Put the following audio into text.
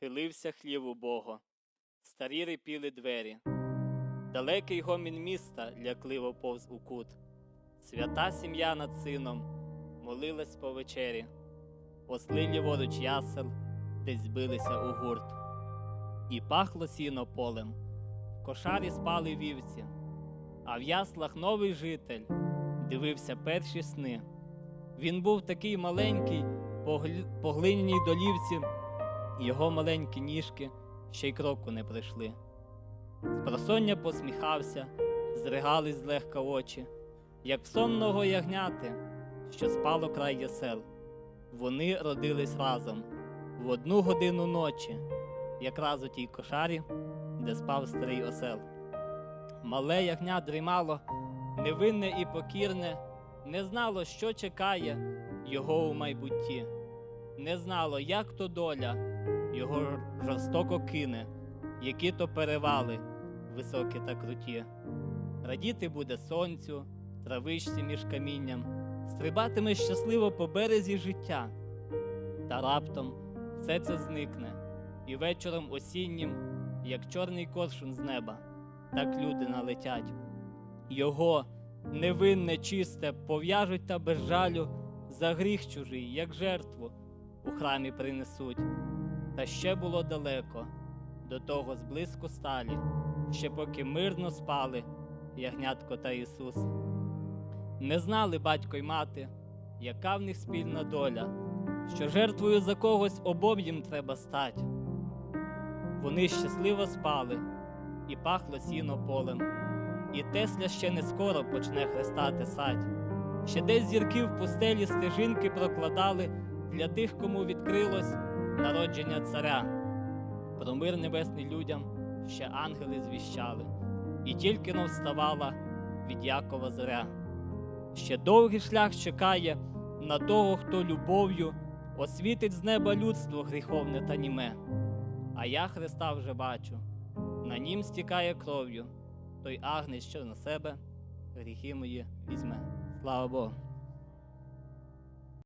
хилився хлів у Бога, старі рипіли двері, далекий гомін міста лякливо повз у кут, свята сім'я над сином молилась по вечері, осли ліворуч ясел, десь збилися у гурт, і пахло сіно полем, в кошарі спали вівці, а в яслах новий житель дивився перші сни. Він був такий маленький, по глиняній долівці, його маленькі ніжки ще й кроку не прийшли. Спросоння посміхався, зригались злегка очі, як сонного ягняти, що спало край ясел. Вони родились разом в одну годину ночі, якраз у тій кошарі, де спав старий осел. Мале ягня дрімало, невинне і покірне, не знало, що чекає його у майбутті, не знало, як то доля його жорстоко кине, які то перевали високі та круті. Радіти буде сонцю, травичці між камінням, стрибатиме щасливо по березі життя. Та раптом все це зникне, і вечором осіннім, як чорний коршун з неба, так люди налетять. Його невинне, чисте, пов'яжуть та без жалю за гріх чужий, як жертву у храмі принесуть. Та ще було далеко до того зблизько сталі, ще поки мирно спали ягнятко та Ісус. Не знали батько й мати, яка в них спільна доля, що жертвою за когось обом їм треба стать. Вони щасливо спали, і пахло сіно полем, і Тесля ще не скоро почне хрестати сать. Ще десь зірки в пустелі стежинки прокладали для тих, кому відкрилось народження царя. Про мир небесний людям ще ангели звіщали, і тільки но вставала від Якова зоря. Ще довгий шлях чекає на того, хто любов'ю освітить з неба людство гріховне та німе. А я Христа вже бачу, на нім стікає кров'ю, той агнець, що на себе гріхи мої візьме. Слава Богу.